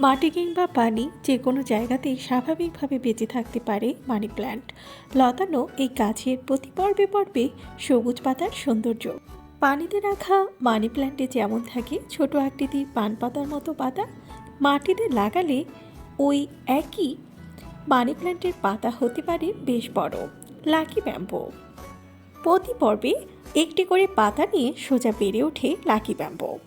মাটি কিংবা পানি যে কোনো জায়গাতেই স্বাভাবিকভাবে বেঁচে থাকতে পারে মানি প্ল্যান্ট। লতানো এই গাছের প্রতি পর্বে পর্বে সবুজ পাতার সৌন্দর্য। পানিতে রাখা মানি প্ল্যান্টে যেমন থাকে ছোট আকৃতির পান পাতার মতো পাতা, মাটিতে লাগালে ওই একই মানি প্ল্যান্টের পাতা হতে পারে বেশ বড়, লাকি ব্যাম্বো। প্রতি পর্বে একটি করে পাতা নিয়ে সোজা বেড়ে ওঠে লাকি ব্যাম্বো।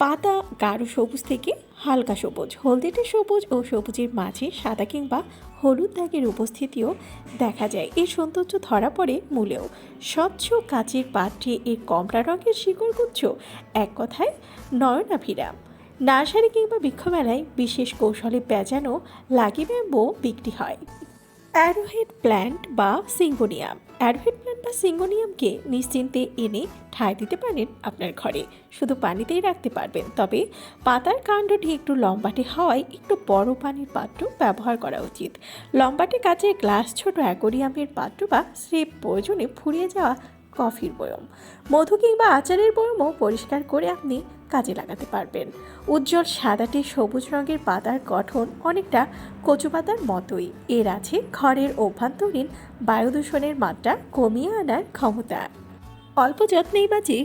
পাতা, গাঢ় সবুজ থেকে হালকা সবুজ। হলদেটে সবুজ ও সবুজের মাঝে সাদা কিংবা হলুদ দাগের উপস্থিতিও দেখা যায়। এর সৌন্দর্য ধরা পড়ে মূলেও। স্বচ্ছ কাচের পাত্রে এর কমলা রঙের শিকড়গুচ্ছ এক কথায় নয়নাভিরাম নার্সারি কিংবা বৃক্ষমেলায় বিশেষ কৌশলে পেঁচানো লাগি ব্যাম্বো বিক্রি হয়। অ্যারোহেড প্ল্যান্ট বা সিঙ্গোনিয়াম। অ্যারোহেড প্ল্যান্ট বা সিঙ্গোনিয়ামকে নিশ্চিন্তে এনে ঠাঁই দিতে পারেন আপনার ঘরে। শুধু পানিতেই রাখতে পারবেন, তবে পাতার কাণ্ডটি একটু লম্বাটে হওয়ায় একটু বড় পানির পাত্র ব্যবহার করা উচিত। লম্বাটে কাচের গ্লাস, ছোট অ্যাকোরিয়ামের পাত্র বা স্রেপ প্রয়োজনে ফুরিয়ে যাওয়া কফির বয়ম। মধু কিংবা আচারের বয়মও পরিষ্কার করে আপনি কাজে লাগাতে পারবেন। উজ্জ্বল সাদাটি সবুজ রঙের পাতার গঠন অনেকটা কচু পাতার মতোই। এর আছে ঘরের অভ্যন্তরীণ বায়ু দূষণের মাত্রা কমিয়ে আনার ক্ষমতা। অল্প যত্নেই বাজে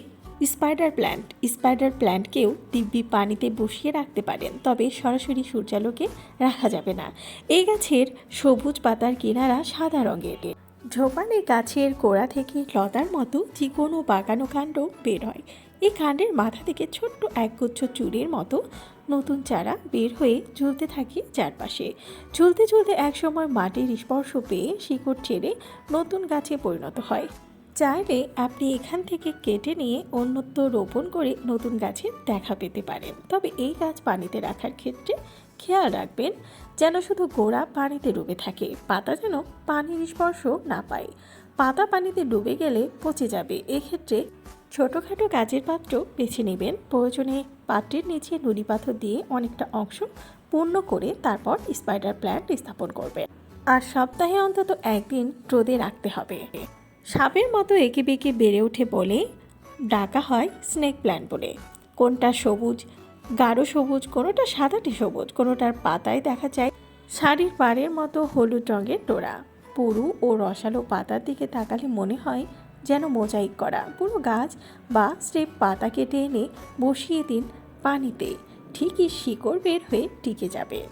স্পাইডার প্ল্যান্ট, স্পাইডার প্ল্যান্টকেও দিব্যি পানিতে বসিয়ে রাখতে পারেন, তবে সরাসরি সূর্যালোকে রাখা যাবে না। এই গাছের সবুজ পাতার কিনারা সাদা রঙের। ঝোপানে গাছের গোড়া থেকে লতার মতো চিকন ও বাগানো কাণ্ড বের হয়। এই কাণ্ডের মাথা থেকে ছোট্ট একগুচ্ছ চুলের মতো নতুন চারা বের হয়ে ঝুলতে থাকে চারপাশে। ঝুলতে ঝুলতে একসময় মাটির স্পর্শ পেয়ে শিকড় ছেড়ে নতুন গাছে পরিণত হয়। চাইলে আপনি এখান থেকে কেটে নিয়ে অন্যত্র রোপণ করে নতুন গাছের দেখা পেতে পারেন। তবে এই গাছ পানিতে রাখার ক্ষেত্রে খেয়াল রাখবেন যেন শুধু গোড়া পানিতে ডুবে থাকে। পাতা যেন পানির স্পর্শ না পায়। পাতা পানিতে ডুবে গেলে পচে যাবে। এক্ষেত্রে ছোটোখাটো কাজের পাত্র বেছে নেবেন। প্রয়োজনে পাত্রের নিচে নুড়ি পাথর দিয়ে অনেকটা অংশ পূর্ণ করে তারপর স্পাইডার প্ল্যান্ট স্থাপন করবেন। আর সপ্তাহে অন্তত একদিন রোদে রাখতে হবে। সাপের মতো এঁকে বেঁকে বেড়ে ওঠে বলে ডাকা হয় স্নেক প্ল্যান্ট বলে। কোনটা সবুজ গাঢ় সবুজ, কোনোটা সাদাটি সবুজ, কোনোটার পাতায় দেখা যায় শাড়ির পাড়ের মতো হলুদ রঙের ডোরা পুরু ও রসালো পাতার দিকে তাকালে মনে হয় যেন মোজাইক করা। পুরো গাছ বা স্টেপ পাতা কেটে এনে বসিয়ে দিন পানিতে। ঠিকই শিকড় বের হয়ে টিকে যাবে।